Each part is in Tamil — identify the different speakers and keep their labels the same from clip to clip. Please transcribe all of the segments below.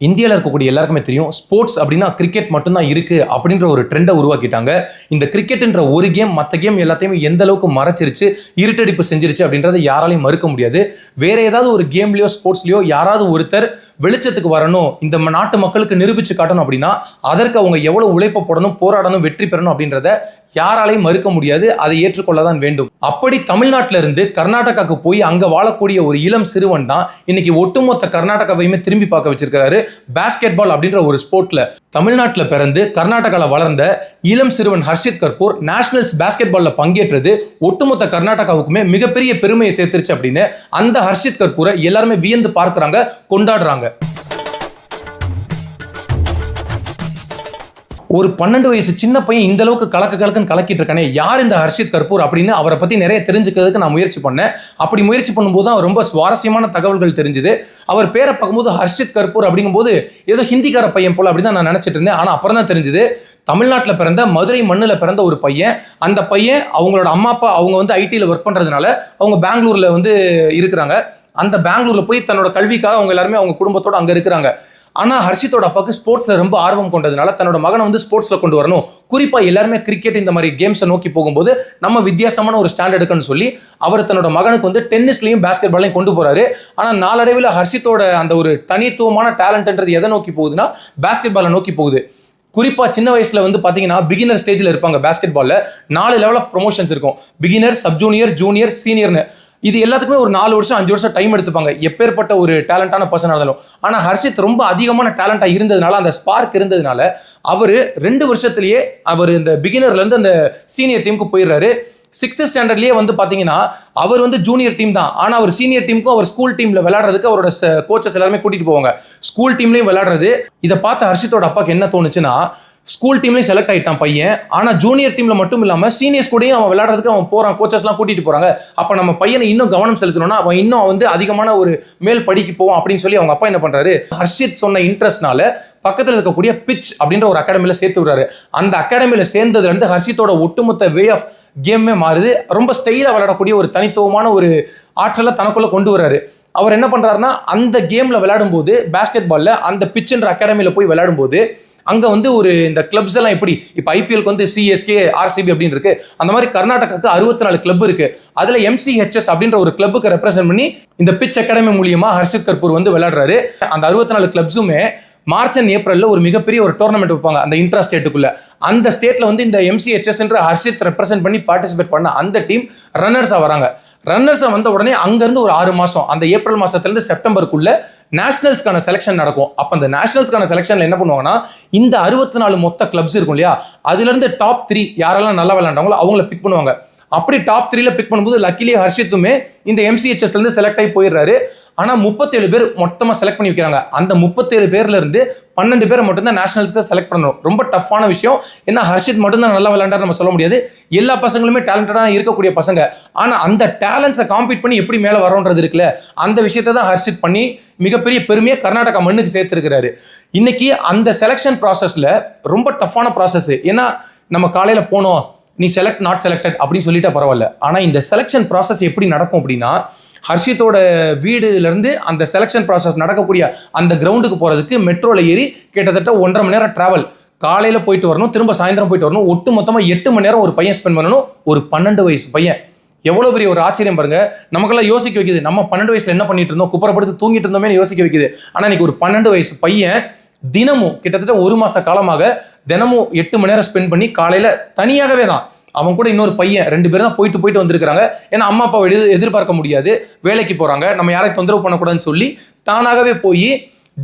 Speaker 1: இந்தியாவில் இருக்கக்கூடிய எல்லாருக்குமே தெரியும் ஸ்போர்ட்ஸ் அப்படின்னா கிரிக்கெட் மட்டும்தான் இருக்குது அப்படின்ற ஒரு ட்ரெண்டை உருவாக்கிட்டாங்க. இந்த கிரிக்கெட்ன்ற ஒரு கேம் மற்ற கேம் எல்லாத்தையுமே எந்த அளவுக்கு மறைச்சிருச்சு இருட்டடிப்பு செஞ்சிருச்சு அப்படின்றத யாராலையும் மறுக்க முடியாது. வேற ஏதாவது ஒரு கேம்லேயோ ஸ்போர்ட்ஸ்லையோ யாராவது ஒருத்தர் வெளிச்சத்துக்கு வரணும் இந்த நாட்டு மக்களுக்கு நிரூபிச்சு காட்டணும் அப்படின்னா அதற்கு அவங்க எவ்வளோ உழைப்பு போடணும் போராடணும் வெற்றி பெறணும் அப்படின்றத யாராலையும் மறுக்க முடியாது. அதை ஏற்றுக்கொள்ள தான் வேண்டும். அப்படி தமிழ்நாட்டில இருந்து கர்நாடகாவுக்கு போய் அங்கே வாழக்கூடிய ஒரு இளம் சிறுவன் தான் இன்னைக்கு ஒட்டுமொத்த கர்நாடகாவையுமே திரும்பி பார்க்க வச்சிருக்கிறாரு. பேஸ்கெட் பால் அப்படின்ற ஒரு ஸ்போர்ட்ல தமிழ்நாட்டில் பிறந்து கர்நாடகாவில் வளர்ந்த இளம் சிறுவன் ஹர்ஷித் கர்பூர் நேஷனல்ஸ் பேஸ்கெட் பாலில் பங்கேற்றது. ஒட்டுமொத்த கர்நாடகாவுக்குமே மிகப்பெரிய பெருமையை சேர்த்துருச்சு அப்படின்னு அந்த ஹர்ஷித் கர்பூரை எல்லாருமே வியந்து பார்க்கறாங்க கொண்டாடுறாங்க. ஒரு பன்னெண்டு வயசு சின்ன பையன் இந்த அளவுக்கு கலக்க கலக்குன்னு கலக்கிட்டு இருக்கானே யார் இந்த ஹர்ஷித் கர்பூர் அப்படின்னு அவரை பத்தி நிறைய தெரிஞ்சுக்கிறதுக்கு நான் முயற்சி பண்ணேன். அப்படி முயற்சி பண்ணும்போது தான் ரொம்ப சுவாரஸ்யமான தகவல்கள் தெரிஞ்சுது. அவர் பேரை பார்க்கும்போது ஹர்ஷித் கர்பூர் அப்படிங்கும்போது ஏதோ ஹிந்திக்கார பையன் போல அப்படின்னு தான் நான் நினைச்சிட்டு இருந்தேன். ஆனால் அப்புறம் தான் தெரிஞ்சுது தமிழ்நாட்டில் பிறந்த மதுரை மண்ணில் பிறந்த ஒரு பையன். அந்த பையன் அவங்களோட அம்மா அப்பா அவங்க வந்து ஐடியில் ஒர்க் பண்ணுறதுனால அவங்க பெங்களூரில் வந்து இருக்கிறாங்க. அந்த பெங்களூர்ல போய் தன்னோட கல்விக்காக அவங்க எல்லாருமே அவங்க குடும்பத்தோட அங்க இருக்கிறாங்க. ஆனா ஹர்ஷித்தோட அப்பாவுக்கு ஸ்போர்ட்ஸ்ல ரொம்ப ஆர்வம் கொண்டதுனால தன்னோட மகனை வந்து ஸ்போர்ட்ஸ்ல கொண்டு வரணும். குறிப்பா எல்லாருமே கிரிக்கெட் இந்த மாதிரி கேம்ஸை நோக்கி போகும்போது நம்ம வித்தியாசமான ஒரு ஸ்டாண்ட் எடுக்கணும்னு சொல்லி அவர் தன்னோட மகனுக்கு வந்து டென்னிஸ்லயும் பேஸ்கெட் பாலையும் கொண்டு போறாரு. ஆனா நாளடைவில் ஹர்ஷித்தோட அந்த ஒரு தனித்துவமான டேலண்ட்ன்றது எதை நோக்கி போகுதுன்னா பேஸ்கெட் பாலை நோக்கி போகுது. குறிப்பாக சின்ன வயசில் வந்து பார்த்தீங்கன்னா பிகினர் ஸ்டேஜில் இருப்பாங்க பேஸ்கெட் பாலில் நாலு லெவல் ஆஃப் ப்ரொமோஷன்ஸ் இருக்கும். பிகினர் சப் ஜூனியர் ஜூனியர் சீனியர்னு இது எல்லாத்துக்குமே ஒரு நாலு வருஷம் அஞ்சு வருஷம் டைம் எடுத்துப்பாங்க. எப்பேற்பட்ட ஒரு டேலண்டான பர்சனாக இருந்தாலும். ஆனால் ஹர்ஷித் ரொம்ப அதிகமான டேலண்டாக இருந்ததுனால அந்த ஸ்பார்க் இருந்ததுனால அவர் ரெண்டு வருஷத்துலேயே அவர் இந்த பிகினர்லேருந்து அந்த சீனியர் டீமுக்கு போயிடுறாரு. சிக்ஸ்த் ஸ்டாண்டர்ட்லேயே வந்து பார்த்தீங்கன்னா அவர் வந்து ஜூனியர் டீம் தான். ஆனால் அவர் சீனியர் டீமுக்கும் அவர் ஸ்கூல் டீமில் விளையாடுறதுக்கு அவரோட கோச்சஸ் எல்லாருமே கூட்டிகிட்டு போவாங்க. ஸ்கூல் டீம்லேயும் விளையாடுறது. இதை பார்த்து ஹர்ஷித்தோட அப்பாவுக்கு என்ன தோணுச்சுன்னா ஸ்கூல் டீம்லேயும் செலக்ட் ஆகிட்டான் பையன். ஆனால் ஜூனியர் டீமில் மட்டும் இல்லாமல் சீனியர்ஸ் கூடயும் அவன் விளையாடுறதுக்கு அவன் போகிறான் கோச்சஸ்லாம் கூட்டிகிட்டு போகிறாங்க அப்போ நம்ம பையனை இன்னும் கவனம் செலுத்தணும்னா அவன் இன்னும் வந்து அதிகமான ஒரு மேல் படிக்கு போவான் அப்படின்னு சொல்லி அவங்க அப்பா என்ன பண்ணுறாரு ஹர்ஷித் சொன்ன இன்ட்ரெஸ்ட்னால பக்கத்தில் இருக்கக்கூடிய பிச் அப்படின்ற ஒரு அகாடமியில் சேர்த்து விடுறாரு. அந்த அகாடமியில் சேர்ந்ததுலேருந்து ஹர்ஷித்தோட ஒட்டுமொத்த வே ஆஃப் கேமே மாறுது. ரொம்ப ஸ்டைலாக விளையாடக்கூடிய ஒரு தனித்துவமான ஒரு ஆற்றலை தனக்குள்ளே கொண்டு வர்றாரு. அவர் என்ன பண்ணுறாருன்னா அந்த கேமில் விளையாடும்போது பேஸ்கெட் பாலில் அந்த பிச்சுன்ற அகாடமியில் போய் விளையாடும்போது அங்கே வந்து ஒரு இந்த கிளப்ஸ் எல்லாம் எப்படி? இப்போ ஐபிஎல்க்கு வந்து சிஎஸ்கே ஆர்சிபி அப்படின்னு இருக்கு அந்த மாதிரி கர்நாடகாக்கு அறுபத்தி நாலு கிளப் இருக்கு. அதில் எம்சிஹெச்எஸ் அப்படின்ற ஒரு கிளப்புக்கு ரெப்ரசென்ட் பண்ணி இந்த பிச் அகாடமி மூலியமா ஹர்ஷித் கர்பூர் வந்து விளையாடுறாரு. அந்த அறுபத்தி நாலு கிளப்ஸுமே மார்ச் அண்ட் ஏப்ரலில் ஒரு மிகப்பெரிய ஒரு டோர்னமெண்ட் வைப்பாங்க அந்த இன்ட்ரா ஸ்டேட்டுக்குள்ள அந்த ஸ்டேட்டில் வந்து இந்த எம்சிஹெச்எஸ் என்று ஹர்ஷித் ரெப்ரசென்ட் பண்ணி பார்ட்டிசிபேட் பண்ண அந்த டீம் ரன்னர்ஸாக வராங்க. ரன்னர்ஸாக வந்த உடனே அங்கேருந்து ஒரு ஆறு மாதம் அந்த ஏப்ரல் மாதத்துலேருந்து செப்டம்பருக்குள்ளே செப்டம்பருக்குள்ள நேஷனல்ஸ்க்கான செலெக்ஷன் நடக்கும். அப்போ அந்த நேஷனல்ஸ்க்கான செலெக்ஷனில் என்ன பண்ணுவாங்கன்னா இந்த அறுபத்தி நாலு மொத்த கிளப்ஸ் இருக்கும் இல்லையா அதுலேருந்து டாப் த்ரீ யாரெல்லாம் நல்லா விளாண்டாங்களோ அவங்கள பிக் பண்ணுவாங்க. அப்படி டாப் த்ரீல பிக் பண்ணும்போது லக்கிலி ஹர்ஷித்துமே இந்த எம்சிஹெச்எஸ்லேருந்து செலக்ட் ஆகி போயிடுறாரு. ஆனால் முப்பத்தேழு பேர் மொத்தமாக செலக்ட் பண்ணி வைக்கிறாங்க. அந்த முப்பத்தேழு பேர்லேருந்து பன்னெண்டு பேரை மட்டும்தான் நேஷனல்ஸ்க்கு செலக்ட் பண்ணணும். ரொம்ப டஃப்பான விஷயம். ஏன்னா ஹர்ஷித் மட்டும்தான் நல்லா விளையாண்டாரு நம்ம சொல்ல முடியாது. எல்லா பசங்களுமே டேலண்டடாக இருக்கக்கூடிய பசங்க. ஆனால் அந்த டேலண்ட்ஸை காம்பீட் பண்ணி எப்படி மேலே வரோன்றது இருக்குல்ல அந்த விஷயத்தை தான் ஹர்ஷித் பண்ணி மிகப்பெரிய பெருமையை கர்நாடகா மண்ணுக்கு சேர்த்துருக்கிறாரு. இன்னைக்கு அந்த செலெக்ஷன் ப்ராசஸில் ரொம்ப டஃப்பான ப்ராசஸ் ஏன்னா நம்ம காலையில் போனோம். நீ செலக்ட் நாட் செலக்டட் அப்படின்னு சொல்லிட்டா பரவாயில்ல. ஆனால் இந்த செலெக்ஷன் ப்ராசஸ் எப்படி நடக்கும் அப்படின்னா ஹர்ஷித்தோட வீடுலேருந்து அந்த செலெக்ஷன் ப்ராசஸ் நடக்கக்கூடிய அந்த கிரவுண்டுக்கு போகிறதுக்கு மெட்ரோவில் ஏறி கிட்டத்தட்ட ஒன்றரை மணி நேரம் ட்ராவல் காலையில் போயிட்டு வரணும் திரும்ப சாயந்தரம் போயிட்டு வரணும் ஒட்டு மொத்தமாக எட்டு மணி நேரம் ஒரு பையன் ஸ்பெண்ட் பண்ணணும் ஒரு பன்னெண்டு வயசு பையன். எவ்வளோ பெரிய ஒரு ஆச்சரியம் பாருங்க. நமக்கெல்லாம் யோசிக்க வைக்குது நம்ம பன்னெண்டு வயசில் என்ன பண்ணிட்டு இருந்தோம் குப்புறப்படுத்து தூங்கிட்டு இருந்தோமே யோசிக்க வைக்குது. ஆனால் இன்னைக்கு ஒரு பன்னெண்டு வயசு பையன் தினமும் கிட்டத்தட்ட ஒரு மாத காலமாக தினமும் எட்டு மணி நேரம் ஸ்பெண்ட் பண்ணி காலையில் தனியாகவே தான். அவன் கூட இன்னொரு பையன் ரெண்டு பேரும் தான் போயிட்டு போயிட்டு வந்திருக்கிறாங்க. ஏன்னா அம்மா அப்பாவை எது எதிர்பார்க்க முடியாது. வேலைக்கு போகிறாங்க நம்ம யாரையும் தொந்தரவு பண்ணக்கூடாதுன்னு சொல்லி தானாகவே போய்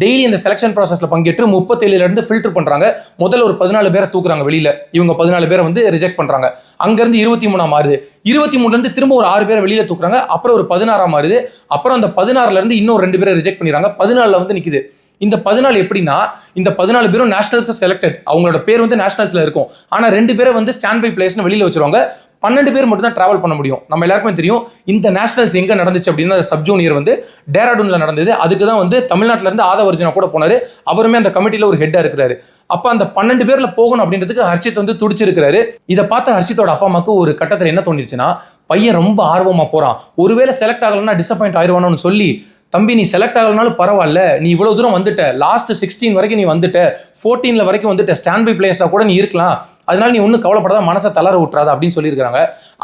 Speaker 1: டெய்லி இந்த செலெக்ஷன் ப்ராசஸில் பங்கேற்று முப்பத்தேழுலேருந்து ஃபில்டர் பண்ணுறாங்க முதல்ல ஒரு பதினாலு பேரை தூக்குறாங்க வெளியில். இவங்க பதினாலு பேரை வந்து ரிஜெக்ட் பண்ணுறாங்க அங்கேருந்து இருபத்தி மூணாம் மாறுது. இருபத்தி மூணுலேருந்து திரும்ப ஒரு ஆறு பேரை வெளியில் தூக்குறாங்க. அப்புறம் ஒரு பதினாறாம் மாறுது. அப்புறம் அந்த பதினாறுலேருந்து இன்னும் ரெண்டு பேரை ரிஜெக்ட் பண்ணிடுறாங்க. பதினாலில் வந்து நிற்கிது இந்த பதினாலு எப்படின்னா இந்த பதினாலு பேரும் நேஷனல்ஸ்க்கு செலக்டட் அவங்களோட பேர் வந்து நேஷனல்ஸ்ல இருக்கும். ஆனா ரெண்டு பேரை வந்து ஸ்டாண்ட் பை பிளேஸ்னு வெளியில் வச்சிருவாங்க. பன்னெண்டு பேர் மட்டும் தான் டிராவல் பண்ண முடியும். நம்ம எல்லாருக்குமே தெரியும் இந்த நேஷனல்ஸ் எங்க நடந்துச்சு அப்படின்னா சப் ஜூனியர் வந்து டேராடூன்ல நடந்தது. அதுக்கு தான் வந்து தமிழ்நாட்டுல இருந்து ஆதவர்ஜனா கூட போனாரு. அவருமே அந்த கமிட்டியில் ஒரு ஹெட்டா இருக்கிறாரு. அப்ப அந்த பன்னெண்டு பேர்ல போகணும் அப்படின்றதுக்கு ஹர்ஷித் வந்து துடிச்சிருக்கிறாரு. இதை பார்த்த ஹர்ஷித்தோட அப்பா அம்மாக்கு ஒரு கட்டத்தில் என்ன தோணிடுச்சுன்னா பையன் ரொம்ப ஆர்வமா போறான். ஒருவேளை செலக்ட் ஆகலன்னா டிசப்பாயிண்ட் ஆயிடுவானோன்னு சொல்லி தம்பி நீ செலக்ட் ஆகலனாலும் பரவாயில்ல. நீ இவ்வளோ தூரம் வந்துட்ட. லாஸ்ட் சிக்ஸ்டீன் வரைக்கும் நீ வந்துட்ட. ஃபோர்டீனில் வரைக்கும் வந்துட்ட. ஸ்டாண்ட் பை பிளேயர்ஸாக கூட நீ இருக்கலாம். அதனால நீ ஒன்றும் கவலைப்படாத. மனசை தளர விட்டுறாத அப்படின்னு சொல்லியிருக்காங்க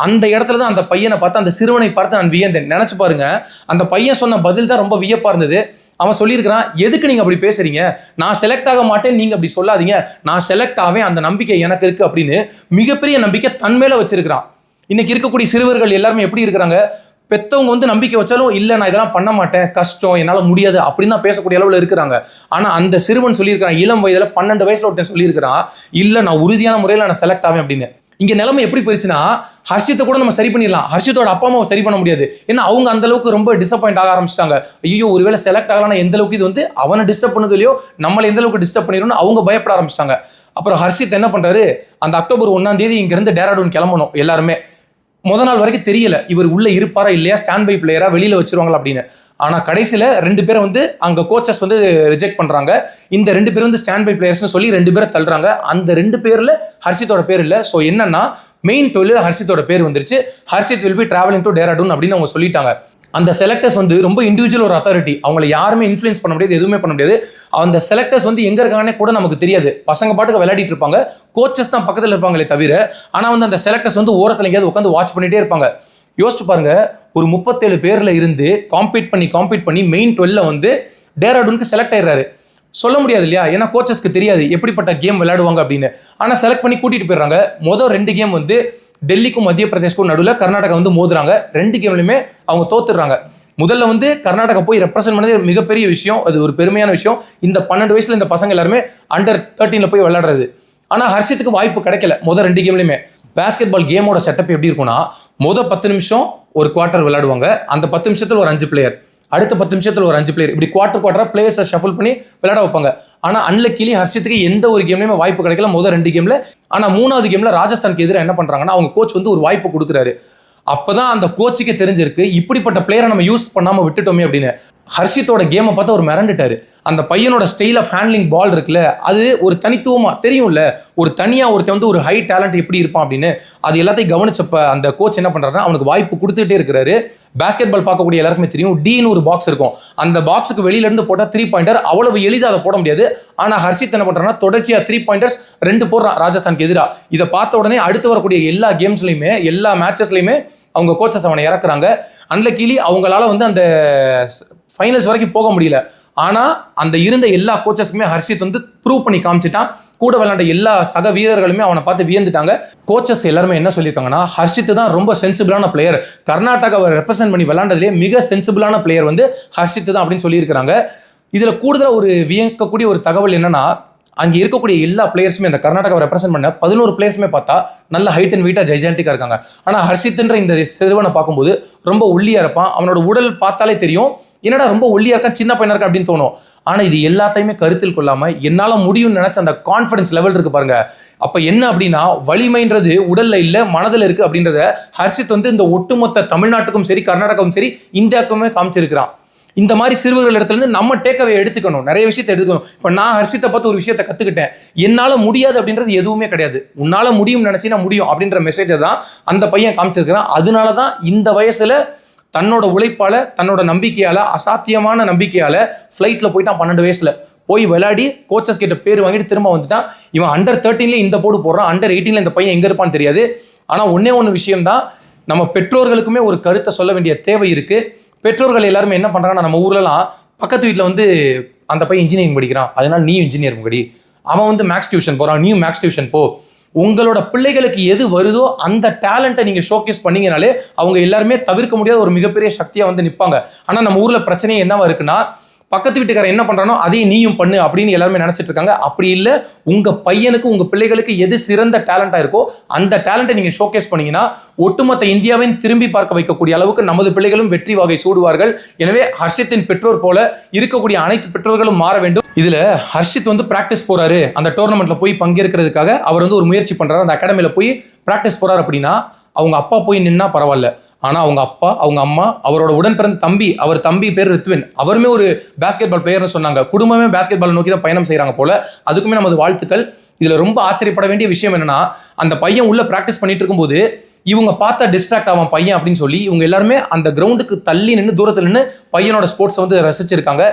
Speaker 1: அந்த இடத்துல தான் அந்த பையனை பார்த்து அந்த சிறுவனை பார்த்து நான் வியந்தேன். நினச்சி பாருங்க. அந்த பையன் சொன்ன பதில் தான் ரொம்ப வியப்பாக இருந்தது. அவன் சொல்லியிருக்கிறான் எதுக்கு நீங்கள் அப்படி பேசுறீங்க? நான் செலக்ட் ஆக மாட்டேன். நீங்கள் அப்படி சொல்லாதீங்க. நான் செலக்ட் ஆவேன். அந்த நம்பிக்கை எனக்கு இருக்கு அப்படின்னு மிகப்பெரிய நம்பிக்கை தன்மேல வச்சிருக்கிறான். இன்னைக்கு இருக்கக்கூடிய சிறுவர்கள் எல்லாருமே எப்படி இருக்கிறாங்க? பெத்தவங்க வந்து நம்பிக்கை வச்சாலும் இல்லை நான் இதெல்லாம் பண்ண மாட்டேன். கஷ்டம். என்னால் முடியாது. அப்படின்னு தான் பேசக்கூடிய அளவில் இருக்கிறாங்க. ஆனால் அந்த சிறுவன் சொல்லியிருக்கான் இளம் வயதில் பன்னெண்டு வயசில் ஒருத்தன் சொல்லியிருக்கிறான் இல்லை நான் உறுதியான முறையில் நான் செலக்ட் ஆவேன் அப்படின்னு. இங்கே நிலைமை எப்படி போயிடுச்சுன்னா ஹர்ஷித்தை கூட நம்ம சரி பண்ணிடலாம். ஹர்ஷித்தோட அப்பா அம்மாவை சரி பண்ண முடியாது. ஏன்னா அவங்க அந்த அளவுக்கு ரொம்ப டிசப்பாயிண்ட் ஆக ஆரம்பிச்சிட்டாங்க. ஐயோ ஒருவேளை செலக்ட் ஆகலாம் எந்த அளவுக்கு இது வந்து அவனை டிஸ்டர்ப் பண்ணது இல்லையோ நம்மளை எந்த அளவுக்கு டிஸ்டர்ப் பண்ணிடும்னு அவங்க பயப்பட ஆரம்பிச்சிட்டாங்க. அப்புறம் ஹர்ஷித் என்ன பண்ணுறாரு அந்த அக்டோபர் ஒன்றாம் தேதி இங்கேருந்து டேராடூன் கிளம்பணும் எல்லாருமே. முத நாள் வரைக்கும் தெரியல இவர் உள்ளே இருப்பாரா இல்லையா ஸ்டாண்ட் பை பிளேயரா வெளியில் வச்சிருவாங்களா அப்படின்னு. ஆனால் கடைசியில் ரெண்டு பேரை வந்து அங்கே கோச்சஸ் வந்து ரிஜெக்ட் பண்ணுறாங்க இந்த ரெண்டு பேரும் வந்து ஸ்டாண்ட் பை பிளேயர்ஸ்னு சொல்லி ரெண்டு பேரை தள்ளுறாங்க. அந்த ரெண்டு பேரில் ஹர்ஷித்தோட பேர் இல்லை. ஸோ என்னன்னா மெயின் தொழில் ஹர்ஷித்தோட பேர் வந்துருச்சு. Harshit will be travelling to Dehradun அப்படின்னு அவங்க சொல்லிட்டாங்க. அந்த செலக்டர்ஸ் வந்து ரொம்ப இண்டிவிஜுவல் ஒரு அத்தாரிட்டி அவங்கள யாருமே இன்ஃப்ளூயன்ஸ் பண்ண முடியாது எதுவுமே பண்ண முடியாது. அந்த செலக்டர்ஸ் வந்து எங்கே இருக்காங்கன்னே கூட நமக்கு தெரியாது. பசங்க பாட்டுக்கு விளையாடிட்டு இருப்பாங்க. கோச்சஸ் தான் பக்கத்தில் இருப்பாங்களே தவிர ஆனால் வந்து அந்த செலக்டர்ஸ் வந்து ஓரத்தில் எங்கேயாவது உட்காந்து வாட்ச் பண்ணிட்டே இருப்பாங்க. யோசிச்சு பாருங்க ஒரு முப்பத்தேழு பேரில் இருந்து காம்பீட் பண்ணி காம்பீட் பண்ணி மெயின் டுவெல்ல வந்து டேராடூனுக்கு செலக்ட் ஆயிடுறாரு. சொல்ல முடியாது இல்லையா? ஏன்னா கோச்சஸ்க்கு தெரியாது எப்படிப்பட்ட கேம் விளையாடுவாங்க அப்படின்னு. ஆனால் செலக்ட் பண்ணி கூட்டிகிட்டு போயிடுறாங்க. மொதல் ரெண்டு கேம் வந்து டெல்லிக்கும் மத்திய பிரதேஷ்க்கும் நடுவில் கர்நாடகா வந்து மோதுறாங்க. ரெண்டு கேம்லையுமே அவங்க தோத்துடுறாங்க. முதல்ல வந்து கர்நாடகா போய் ரெப்ரசென்ட் பண்ணது மிகப்பெரிய விஷயம். அது ஒரு பெருமையான விஷயம். இந்த பன்னெண்டு வயசுல இந்த பசங்க எல்லாருமே அண்டர் தேர்ட்டீனில் போய் விளையாடுறது. ஆனால் ஹர்ஷத்துக்கு வாய்ப்பு கிடைக்கல. முதல் ரெண்டு கேம்லையுமே. பேஸ்கெட் பால் கேமோட செட்டப் எப்படி இருக்கும்னா முதல் பத்து நிமிஷம் ஒரு குவார்ட்டர் விளையாடுவாங்க. அந்த பத்து நிமிஷத்தில் ஒரு அஞ்சு பிளேயர் அடுத்த பத்து நிமிஷத்தில் ஒரு அஞ்சு பிளேயர் இப்படி குவார்டர் குவார்டராக பிளேயர்ஸை ஷஃபிள் பண்ணி விளையாட வைப்பாங்க. ஆனால் அன்லக்கிலி ஹர்ஷித்துக்கு எந்த ஒரு கேம்லையுமே வாய்ப்பு கிடைக்கல. முதல் ரெண்டு கேமில் ஆனால் மூணாவது கேமில் ராஜஸ்தானுக்கு எதிராக என்ன பண்ணுறாங்கன்னா அவங்க கோச் வந்து ஒரு வாய்ப்பு கொடுக்குறாரு. அப்பதான் அந்த கோச்சுக்கே தெரிஞ்சிருக்கு இப்படிப்பட்ட பிளேயரை நம்ம யூஸ் பண்ணாமல் விட்டுட்டோமே அப்படின்னு. ஹர்ஷித்தோட கேமை பார்த்து ஒரு மிரண்டுட்டாரு. அந்த பையனோட ஸ்டைல் ஆஃப் ஹேண்ட்லிங் பால் இருக்குல்ல அது ஒரு தனித்துவமாக தெரியும்ல ஒரு தனியாக ஒருத்தன் வந்து ஒரு ஹை டேலண்ட் எப்படி இருப்பான் அப்படின்னு அது எல்லாத்தையும் கவனிச்சப்ப அந்த கோச் என்ன பண்ணுறாருன்னா அவனுக்கு வாய்ப்பு கொடுத்துட்டே இருக்கிறாரு. பேஸ்கெட் பால் பார்க்கக்கூடிய எல்லாருக்குமே தெரியும் டீன்னு ஒரு பாக்ஸ் இருக்கும். அந்த பாக்ஸுக்கு வெளியிலேருந்து போட்டால் த்ரீ பாயிண்டர் அவ்வளவு எளிதாக அதை போட முடியாது. ஆனால் ஹர்ஷித் என்ன பண்ணுறான்னா தொடர்ச்சியாக த்ரீ பாயிண்டர்ஸ் ரெண்டு போடுறான் ராஜஸ்தானுக்கு எதிராக இதை பார்த்த உடனே அடுத்து வரக்கூடிய எல்லா கேம்ஸ்லையுமே எல்லா மேட்சஸ்லையுமே அவங்க கோச்சஸ் அவனை இறக்குறாங்க. அன்லக்கீலி அவங்களால வந்து அந்த ஃபைனல்ஸ் வரைக்கும் போக முடியல. ஆனால் அந்த இருந்த எல்லா கோச்சஸ்க்குமே ஹர்ஷித் வந்து ப்ரூவ் பண்ணி காமிச்சிட்டான். கூட விளையாண்ட எல்லா சக வீரர்களுமே அவனை பார்த்து வியந்துட்டாங்க. கோச்சஸ் எல்லாருமே என்ன சொல்லியிருக்காங்கன்னா ஹர்ஷித் தான் ரொம்ப சென்சிபிளான பிளேயர் கர்நாடகாவை ரெப்ரசென்ட் பண்ணி விளையாண்டதுலேயே மிக சென்சிபிளான பிளேயர் வந்து ஹர்ஷித் தான் அப்படின்னு சொல்லியிருக்கிறாங்க. இதில் கூடுதலாக ஒரு வியக்கக்கூடிய ஒரு தகவல் என்னன்னா அங்கே இருக்கக்கூடிய எல்லா பிளேயர்ஸுமே அந்த கர்நாடகாவை ரெப்ரசென்ட் பண்ண பதினோரு பிளேயர்ஸுமே பார்த்தா நல்ல ஹைட் அண்ட் வெயிட்டாக ஜெய்ஜான்டிக்காக இருக்காங்க. ஆனால் ஹர்ஷித்ன்ற இந்த சிறுவனை பார்க்கும்போது ரொம்ப ஒல்லியாக இருப்பான். அவனோட உடல் பார்த்தாலே தெரியும். என்னடா ரொம்ப ஒல்லியா இருக்கான் சின்ன பையனாக இருக்கா அப்படின்னு தோணும். ஆனால் இது எல்லாத்தையுமே கருத்தில் கொள்ளாமல் என்னால் முடியும்னு நினச்ச அந்த கான்ஃபிடன்ஸ் லெவல் இருக்கு பாருங்க. அப்போ என்ன அப்படின்னா வலிமைன்றது உடலில் இல்லை மனதில் இருக்குது அப்படின்றத ஹர்ஷித் வந்து இந்த ஒட்டுமொத்த தமிழ்நாட்டுக்கும் சரி கர்நாடகாவும் சரி இந்தியாவுக்குமே காமிச்சிருக்கிறான். இந்த மாதிரி சிறுவர்கள் இடத்துலேருந்து நம்ம டேக்அவே எடுத்துக்கணும். நிறைய விஷயத்தை எடுத்துக்கணும். இப்போ நான் ஹர்ஷித்தை பார்த்து ஒரு விஷயத்தை கற்றுக்கிட்டேன் என்னால் முடியாது அப்படின்றது எதுவுமே கிடையாது. உன்னால் முடியும் நினச்சினா முடியும் அப்படின்ற மெசேஜை தான் அந்த பையன் காமிச்சிருக்கிறான். அதனால தான் இந்த வயசில் தன்னோட உழைப்பால் தன்னோட நம்பிக்கையால் அசாத்தியமான நம்பிக்கையால் ஃப்ளைட்டில் போயிட்டான் பன்னெண்டு வயசில். போய் விளையாடி கோச்சஸ் கிட்ட பேர் வாங்கிட்டு திரும்ப வந்துட்டான். இவன் அண்டர் தேர்ட்டீன்லேயே இந்த போர்டு போடுறான். அண்டர் எயிட்டீனில் இந்த பையன் எங்கே இருப்பான்னு தெரியாது. ஆனால் ஒன்றே ஒன்று விஷயம்தான். நம்ம பெற்றோர்களுக்குமே ஒரு கருத்தை சொல்ல வேண்டிய தேவை இருக்குது பெற்றோர்கள் எல்லாருமே என்ன பண்ணுறாங்கன்னா நம்ம ஊர்லலாம் பக்கத்து வீட்டில் வந்து அந்த பையன் இன்ஜினியரிங் படிக்கிறான். அதனால நீ இன்ஜினியரிங் படி அவன் வந்து மேக்ஸ் டியூஷன் போகிறான் நீ மேக்ஸ் டியூஷன் போ. உங்களோட பிள்ளைகளுக்கு எது வருதோ அந்த டேலண்ட்டை நீங்கள் ஷோகேஸ் பண்ணீங்கனாலே அவங்க எல்லாருமே தவிர்க்க முடியாத ஒரு மிகப்பெரிய சக்தியாக வந்து நிற்பாங்க ஆனால் நம்ம ஊரில் பிரச்சனையே என்னவா இருக்குன்னா பக்கத்து வீட்டுக்காரன் என்ன பண்றானோ அதையும் நீயும் பண்ணு அப்படின்னு எல்லாருமே நினைச்சிட்டு இருக்காங்க. அப்படி இல்லை உங்க பையனுக்கு உங்க பிள்ளைகளுக்கு எது சிறந்த டேலண்டா இருக்கோ அந்த டேலண்ட்டை நீங்க ஷோகேஸ் பண்ணீங்கன்னா ஒட்டுமொத்த இந்தியாவையும் திரும்பி பார்க்க வைக்கக்கூடிய அளவுக்கு நமது பிள்ளைகளும் வெற்றி வகை சூடுவார்கள். எனவே ஹர்ஷித்தின் பெற்றோர் போல இருக்கக்கூடிய அனைத்து பெற்றோர்களும் மாற வேண்டும். இதுல ஹர்ஷித் வந்து பிராக்டிஸ் போறாரு. அந்த டோர்னமெண்ட்ல போய் பங்கேற்கிறதுக்காக அவர் வந்து ஒரு முயற்சி பண்றாரு. அந்த அகாடமியில போய் பிராக்டிஸ் போறாரு அப்படின்னா அவங்க அப்பா போய் நின்னா பரவாயில்ல. ஆனால் அவங்க அப்பா அவங்க அம்மா அவரோட உடன் பிறந்த தம்பி அவர் தம்பி பேர் ரித்வின். அவருமே ஒரு பேஸ்கெட் பால் பிளேயர்னு சொன்னாங்க. குடும்பமே பேஸ்கெட் பால் நோக்கி தான் பயணம் செய்கிறாங்க போல. அதுக்குமே நமது வாழ்த்துக்கள். இதில் ரொம்ப ஆச்சரியப்பட வேண்டிய விஷயம் என்னன்னா அந்த பையன் உள்ள ப்ராக்டிஸ் பண்ணிட்டு இருக்கும்போது இவங்க பார்த்தா டிஸ்ட்ராக்ட் ஆவான் பையன் அப்படின்னு சொல்லி இவங்க எல்லாருமே அந்த கிரவுண்டுக்கு தள்ளி நின்று தூரத்தில் நின்று பையனோட ஸ்போர்ட்ஸ் வந்து ரசிச்சிருக்காங்க.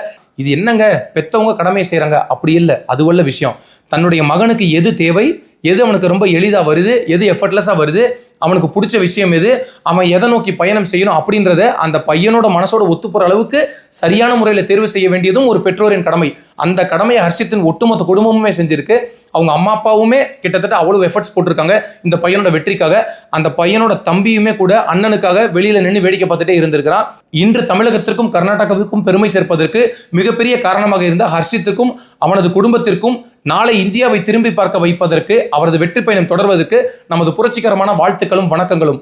Speaker 1: இது என்னங்க? பெத்தவங்க கடமையை செய்கிறாங்க அப்படி இல்லை. அதுவல்ல விஷயம். தன்னுடைய மகனுக்கு எது தேவை? எது அவனுக்கு ரொம்ப எளிதாக வருது எது எஃபர்ட்லெஸ்ஸாக வருது அவனுக்கு பிடிச்ச விஷயம் எது அவன் எதை நோக்கி பயணம் செய்யணும் அப்படின்றத அந்த பையனோட மனசோட ஒத்து போகிற அளவுக்கு சரியான முறையில் தேர்வு செய்ய வேண்டியதும் ஒரு பெற்றோரின் கடமை. அந்த கடமையை ஹர்ஷித்தின் ஒட்டுமொத்த குடும்பமுமே செஞ்சிருக்கு. அவங்க அம்மா அப்பாவுமே கிட்டத்தட்ட அவ்வளோ எஃபர்ட்ஸ் போட்டிருக்காங்க இந்த பையனோட வெற்றிக்காக. அந்த பையனோட தம்பியுமே கூட அண்ணனுக்காக வெளியில் நின்று வேடிக்கை பார்த்துட்டே இருந்திருக்கிறான். இன்று தமிழகத்திற்கும் கர்நாடகாவுக்கும் பெருமை சேர்ப்பதற்கு மிகப்பெரிய காரணமாக இருந்த ஹர்ஷித்துக்கும் அவனது குடும்பத்திற்கும் நாளை இந்தியாவை திரும்பி பார்க்க வைப்பதற்கு அவரது வெற்றி பயணம் தொடர்வதற்கு நமது புரட்சிகரமான வாழ்த்துக்களும் வணக்கங்களும்.